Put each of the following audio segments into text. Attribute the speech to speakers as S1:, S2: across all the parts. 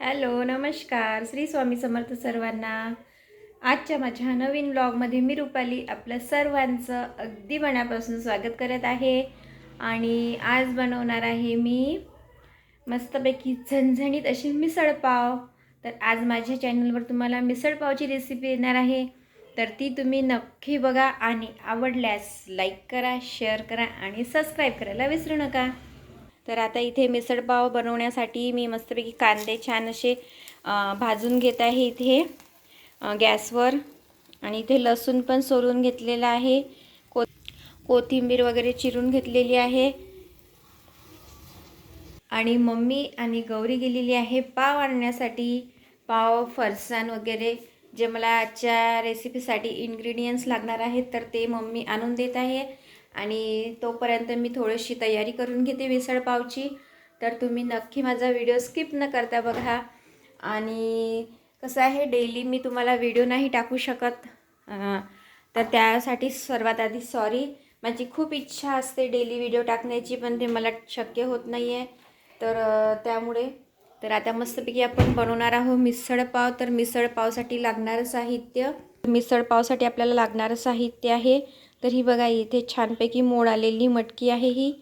S1: Hello नमस्कार. श्री स्वामी समर्थ सर्वांना. आजच्या माझ्या नवीन ब्लॉगमध्ये मी रुपाली आपल्या सर्वांचं अगदी मनापासून स्वागत करत आहे. आणि आज बनवणार आहे मी मस्तपैकी झणझणीत अशी मिसळपाव तर आज माझ्या चॅनलवर तुम्हाला मिसळपावची रेसिपी येणार आहे. तर ती तुम्ही नक्की बघा आणि आवडल्यास लाईक करा शेअर करा आणि सबस्क्राईब करायला विसरू नका. तर आता इथे मिसळपाव बनवण्यासाठी मी मस्तपैकी कांदे छान असे भाजून घेत आहे इथे गॅसवर. आणि इथे लसूण पण सोलून घेतलेलं आहे. को कोथिंबीर वगैरे चिरून घेतलेली आहे. आणि मम्मी आणि गौरी गेलेली आहे पाव आणण्यासाठी. पाव फरसाण वगैरे जे मला आजच्या रेसिपीसाठी इन्ग्रेडियंट्स लागणार आहेत तर ते मम्मी आणून देत आहे. आणि तोपर्यंत मी थोडीशी तयारी करून घेते मिसळपावची तर तुम्ही नक्की माझा व्हिडिओ स्किप न करता बघा. आणि कसं आहे डेली मी तुम्हाला व्हिडिओ नाही टाकू शकत. तर त्यासाठी सर्वात आधी सॉरी. माझी खूप इच्छा असते डेली व्हिडिओ टाकण्याची पण ते मला शक्य होत नाही आहे तर त्यामुळे तर आता मस्तपैकी आपण बनवणार आहोत मिसळपाव तर मिसळपावसाठी लागणारं साहित्य मिसळपावसाठी आपल्याला लागणारं साहित्य आहे. तर ही बघा इथे छानपैकी मोड आलेली मटकी आहे ही.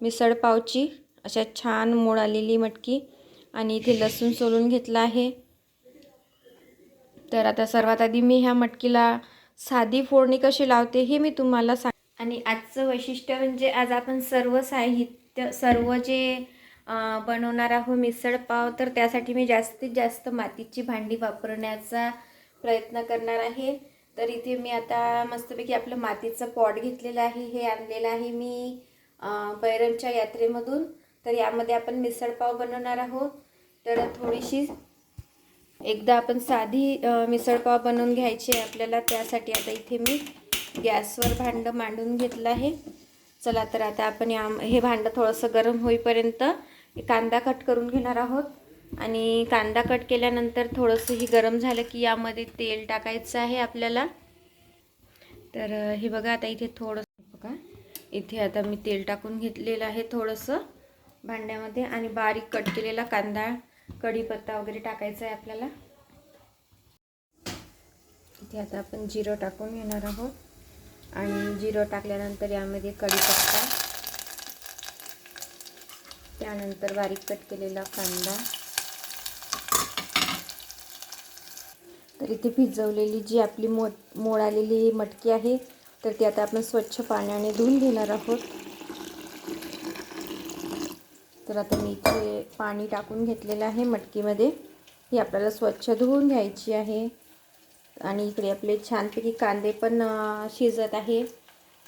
S1: मिसळपावची अशा छान मोड आलेली मटकी. आणि इथे लसूण सोलून घेतला आहे. तर आता सर्वात आधी मी ह्या मटकीला साधी फोडणी कशी लावते हे मी तुम्हाला सांग आणि आजचं वैशिष्ट्य म्हणजे आज आपण सर्व साहित्य सर्व जे बनवणार आहोत मिसळपाव तर त्यासाठी मी जास्तीत जास्त मातीची भांडी वापरण्याचा प्रयत्न करणार आहे. तर इथे मी आता मस्तपैकी आपलं मातीचं पॉट घेतलेलं आहे हे आणलेलं आहे मी बैरमच्या यात्रेमधून. तर यामध्ये आपण मिसळपाव बनवणार आहोत. तर थोडीशी एकदा आपण साधी मिसळपाव बनवून घ्यायची आहे आपल्याला. त्यासाठी आता इथे मी गॅसवर भांडं मांडून घेतलं आहे. चला तर आता आपण या हे भांडं थोडंसं गरम होईपर्यंत कांदा कट करून घेणार आहोत. आणि कांदा कट केल्यानंतर थोडंसं ही गरम झालं की यामध्ये तेल टाकायचं आहे आपल्याला. तर हे बघा आता इथे थोडंसं बघा इथे आता मी तेल टाकून घेतलेलं आहे थोडंसं भांड्यामध्ये आणि बारीक कट केलेला कांदा कढीपत्ता वगैरे टाकायचा आहे आपल्याला. इथे आता आपण जिरं टाकून घेणार आहोत. आणि जिरं टाकल्यानंतर यामध्ये कढीपत्ता त्यानंतर बारीक कट केलेला कांदा. तर इथे भिजवलेली जी आपली मो मोडालेली मटकी आहे तर ती आता आपण स्वच्छ पाण्याने धुवून घेणार आहोत. तर आता मी इथे पाणी टाकून घेतलेलं आहे मटकीमध्ये. ही आपल्याला स्वच्छ धुवून घ्यायची आहे. आणि इकडे आपले छानपैकी कांदे पण शिजत आहे.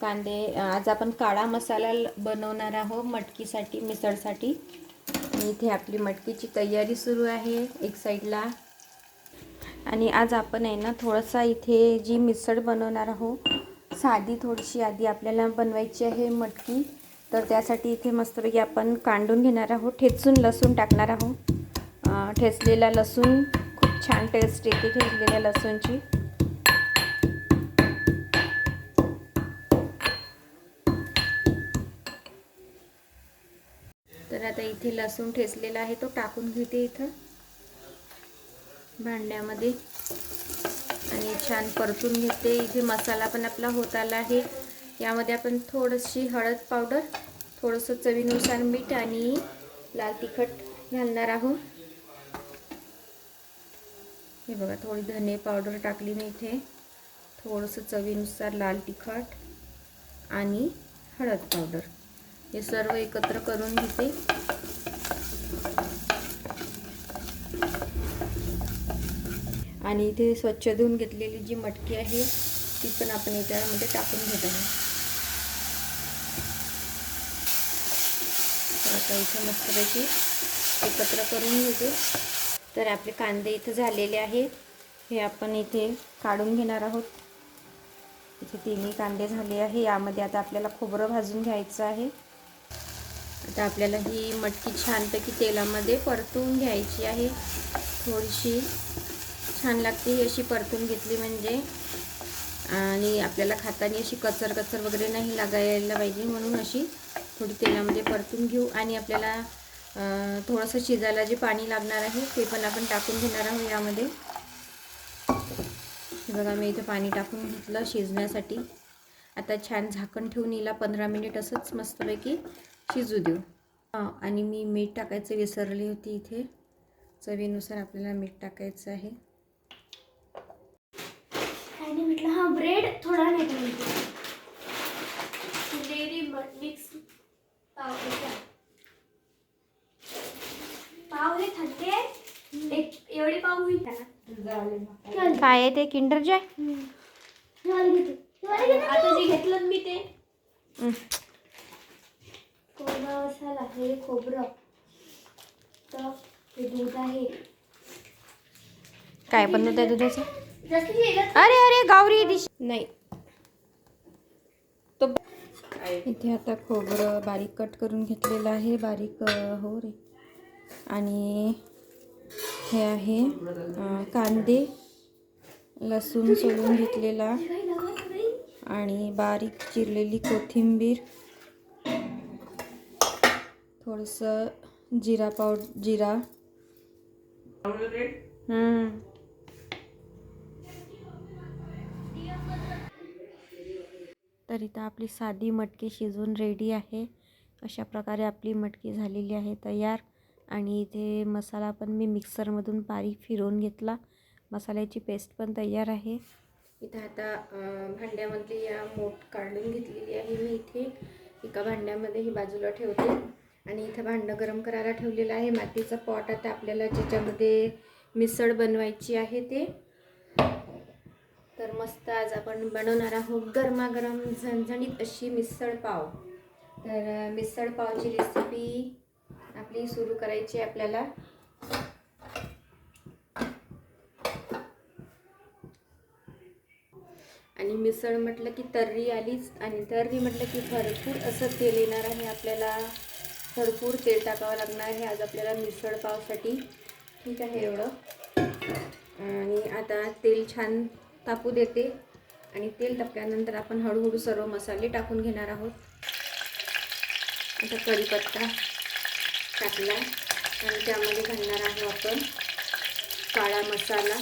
S1: कांदे आज आपण काळा मसाला ल- बनवणार आहोत मटकीसाठी मिसळसाठी. आणि इथे आपली मटकीची तयारी सुरू आहे एक साईडला आणि आज आपण आहे ना थोडासा इथे जी मिसळ बनवणार आहोत साधी थोडीशी आधी आपल्याला बनवायची आहे मटकी. तर त्यासाठी इथे मस्तपैकी आपण कांडून घेणार आहोत ठेचून लसूण टाकणार आहोत. ठेचलेला लसूण खूप छान टेस्ट येते ठेचलेल्या लसूणची. तर आता इथे लसूण ठेचलेला आहे तो टाकून घेते इथं. भांड्यामध्ये. आणि छान परतून घेते. इथे मसाला पण आपला होत आला आहे. यामध्ये आपण थोडीशी हळद पावडर थोडंसं चवीनुसार मीठ आणि लाल तिखट घालणार आहोत. हे बघा थोडी धने पावडर टाकली मी इथे. थोडंसं चवीनुसार लाल तिखट आणि हळद पावडर. हे सर्व एकत्र करून घेते. आणि इथे स्वच्छ धुवून घेतलेली जी मटकी आहे ती पण आपण याच्यामध्ये टाकून घेत आहे आता इथे मस्तपैकी एकत्र करून घेते. तर आपले कांदे इथं झालेले आहेत. हे आपण इथे काढून घेणार आहोत. इथे तिन्ही कांदे झाले आहे. यामध्ये आता आपल्याला खोबरं भाजून घ्यायचं आहे. आता आपल्याला ही मटकी छानपैकी तेलामध्ये परतून घ्यायची आहे. थोडीशी छान लागते ही अशी परतून घेतली म्हणजे. आणि आपल्याला खाताना अशी कचर कचर वगैरे नाही लागायला पाहिजे म्हणून अशी थोडी तेलामध्ये परतून घेऊ. आणि आपल्याला थोडंसं शिजायला जे पाणी लागणार आहे ते पण आपण टाकून घेणार आहोत यामध्ये. बघा मी इथं पाणी टाकून घेतलं शिजण्यासाठी. आता छान झाकण ठेवून हिला पंधरा मिनिट असंच मस्तपैकी शिजू देऊ. हां आणि मी मीठ टाकायचं विसरली होती इथे. चवीनुसार आपल्याला मीठ टाकायचं आहे.
S2: म्हटलं हा ब्रेड थोडा नाही ठेवायचा जिलेबी मिक्स पाव. पाव हे थंडे. एक एवढे पाव होईल त्याला
S1: काय आहे ते? Kinder Joy?
S2: आता जे घेतलं मी ते. कोरडा मसाला हे खोबरं. तर हे दूध आहे.
S1: काय बनवत आहे दुधाचं? अरे अरे गावरी दिश नाही. तो इथे आता खोबरं बारीक कट करून घेतलेलं आहे बारीक हो रे. आणि हे आहे कांदे लसूण सोलून घेतलेला. आणि बारीक चिरलेली कोथिंबीर. थोडंसं जिरा पावड जिरा. तर इथं आपली साधी मटकी शिजवून रेडी आहे. अशा प्रकारे आपली मटकी झालेली आहे तयार. आणि इथे मसाला पण मी मिक्सरमधून बारीक फिरवून घेतला. मसाल्याची पेस्ट पण तयार आहे. इथं आता भांड्यामध्ये भांड्यामधली या मोठ काढून घेतलेली आहे मी इथे. एका भांड्यामध्ये ही बाजूला ठेवते. आणि इथं भांडं गरम करायला ठेवलेलं आहे. मातीचं पॉट आता आपल्याला ज्याच्यामध्ये मिसळ बनवायची आहे ते. तर मस्त आज आपण बनवणार आहोत गरमागरम झणझणीत अशी मिसळ पाव. तर मिसळपावची मिसळ पावची रेसिपी आपली सुरू करायची आहे आपल्याला. आणि मिसळ म्हटलं की तर्री आलीच आणि तर्री म्हटलं की भरपूर असं तेल येणार आहे आपल्याला. भरपूर तेल टाकावं लागणार आहे आज आपल्याला मिसळ पावसाठी. ठीक आहे एवढं. आणि आता तेल छान तापू देते आणि तेल तापल्यानंतर आपण हळूहळू सर्व मसाले टाकून घेणार आहोत. आता कढीपत्ता टाकला. आणि त्यामध्ये घालणार आहोत आपण काळा मसाला.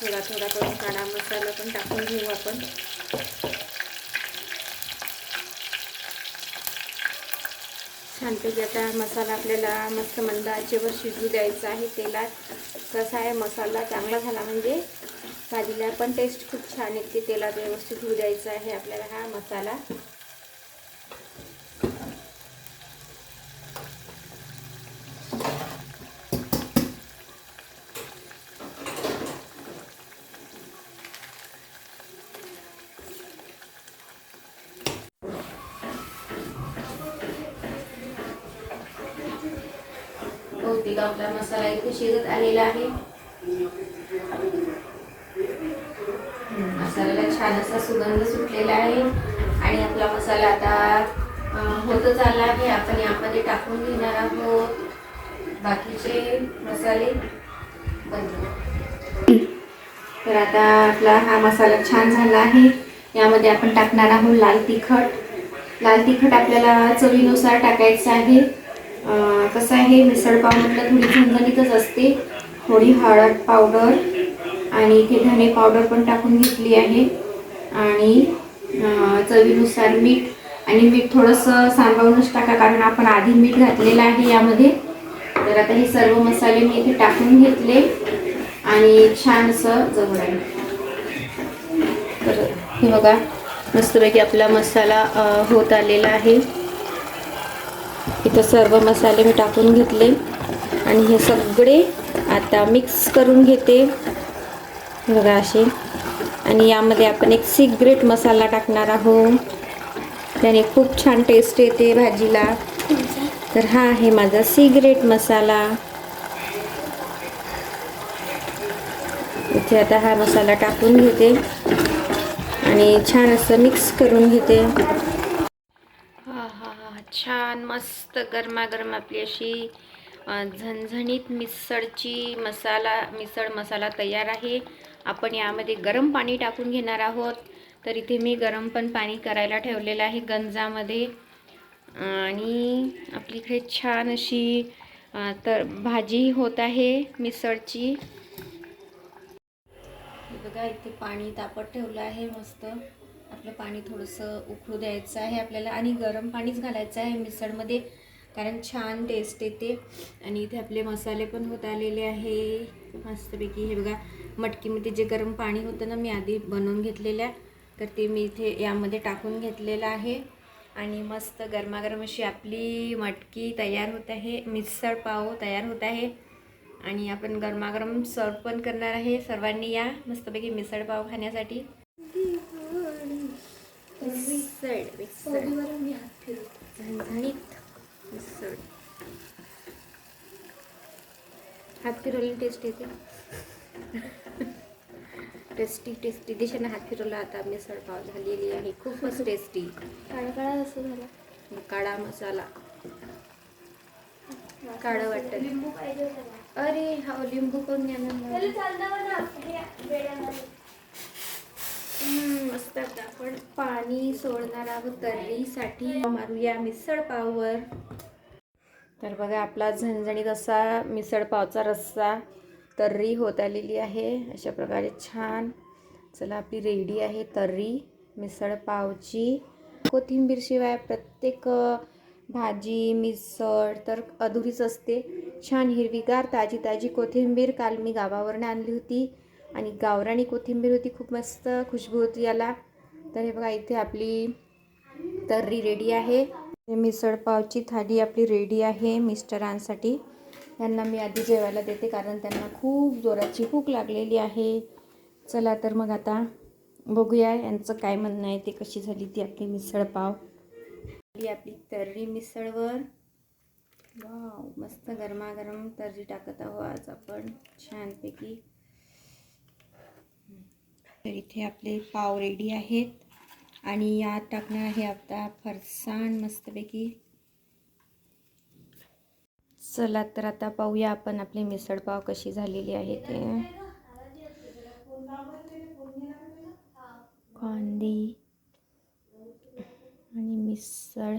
S1: थोडा थोडा करून काळा मसाला पण टाकून घेऊ आपण. छानपैकी आता मसाला आपल्याला मस्त मंद आचेवर शिजू द्यायचा आहे तेलात. कसा आहे मसाला चांगला झाला म्हणजे भाजीला पण टेस्ट खूप छान येते. तेलात व्यवस्थित होऊ द्यायचा आहे आपल्याला हा मसाला. आपला मसाला इथे शिजत आलेला आहे. मसाल्याला छान असा सुगंध सुटलेला आहे. आणि आपला मसाला आता होतच आला आहे. आपण यामध्ये टाकून घेणार आहोत. बाकीचे मसाले. बंद. तर आता आपला हा मसाला छान झाला आहे. यामध्ये आपण टाकणार आहोत लाल तिखट. लाल तिखट आपल्याला चवीनुसार टाकायचं आहे. कसं आहे मिसळपाव म्हटलं थोडी झणझणीतच असते. थोडी हळद पावडर आणि इथे धने पावडर पण टाकून घेतली आहे. आणि चवीनुसार मीठ आणि मीठ थोडंसं सांभाळूनच टाका कारण आपण आधी मीठ घातलेलं आहे यामध्ये. तर आता हे सर्व मसाले मी इथे टाकून घेतले. आणि छान असं जवळ तर हे बघा मस्तपैकी आपला मसाला होत आलेला आहे. इथं सर्व मसाले मी टाकून घेतले. आणि हे सगळे आता मिक्स करून घेते. बघा असे. आणि यामध्ये आपण एक सिक्रेट मसाला टाकणार आहोत. त्याने खूप छान टेस्ट येते भाजीला. तर हा आहे माझा सिग्रेट मसाला. इथे आता हा मसाला टाकून घेते. आणि छान असं मिक्स करून घेते. छान मस्त गरमागरम आपली अशी झणझणीत मिसळची मसाला मिसळ मसाला तयार आहे. आपण यामध्ये गरम पाणी टाकून घेणार आहोत. तर इथे मी गरम पण पाणी करायला ठेवलेलं आहे गंजामध्ये. आणि आपली इकडे छान अशी तर भाजी होत आहे मिसळची. बघा इथे पाणी तापत ठेवलं आहे मस्त. आपलं पाणी थोडंसं उकळू द्यायचं आहे आपल्याला आणि गरम पाणीच घालायचं आहे मिसळमध्ये. कारण छान टेस्ट येते. आणि इथे आपले मसाले पण होत आलेले आहे. मस्तपैकी हे बघा मटकीमध्ये जे गरम पाणी होतं ना मी आधी बनवून घेतलेल्या तर ते मी इथे यामध्ये टाकून घेतलेलं आहे. आणि मस्त गरमागरम अशी आपली मटकी तयार होत आहे. मिसळ पाव तयार होत आहे. आणि आपण गरमागरम सर्व पण करणार आहे सर्वांनी या मस्तपैकी मिसळ पाव खाण्यासाठी. मिसळ मिसळ.
S2: मी हात फिरवते.
S1: झणझणीत मिसळ. हात फिरवले टेस्ट येते. Tasty tasty. दिशेने हात फिरवला आता मिसळ पाव झालेली आहे. खूपच टेस्टी.
S2: काळा काळा असं झाला.
S1: काळा मसाला. काळं वाटतं. अरे हा लिंबू पण येणार
S2: त्याला चालणार ना हे वेड्यामध्ये.
S1: हम्म, मस्त आता आपण आम्ही सोडणार आहोत तर्रीसाठी मारूया मिसळपाववर तर बघा आपला झणझणीत असा मिसळपावचा रस्सा तर्री होत आलेली आहे. अशा प्रकारे छान. चला आपली रेडी आहे तर्री मिसळपावची कोथिंबीरशिवाय प्रत्येक भाजी मिसळ तर अधुरीच असते. छान हिरवीगार ताजी ताजी कोथिंबीर काल मी गावावरनं आणली होती. आणि गावराणी कोथिंबीर होती खूप मस्त खुशबू होती याला. तर हे बघा इथे आपली तर्री रेडी आहे. हे थाली आपली रेडी आहे मिस्टरांसाठी. त्यांना मी आधी जेवायला देते कारण त्यांना खूप जोराची भूक लागलेली आहे. चला तर मग आता बघूया यांचं काय म्हणणं आहे ते कशी झाली ती आपली मिसळपाव ही आपली तर्री मिसळवर. वाव मस्त गरमागरम तर्री टाकत आहो आज आपण छानपैकी. तर इथे आपले पाव रेडी आहेत. आणि यात टाकणार आहे आता फरसाण मस्तपैकी. चला तर आता पाहूया आपण आपली मिसळ पाव कशी झालेली आहे ते. कांदी आणि मिसळ.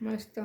S1: मस्त.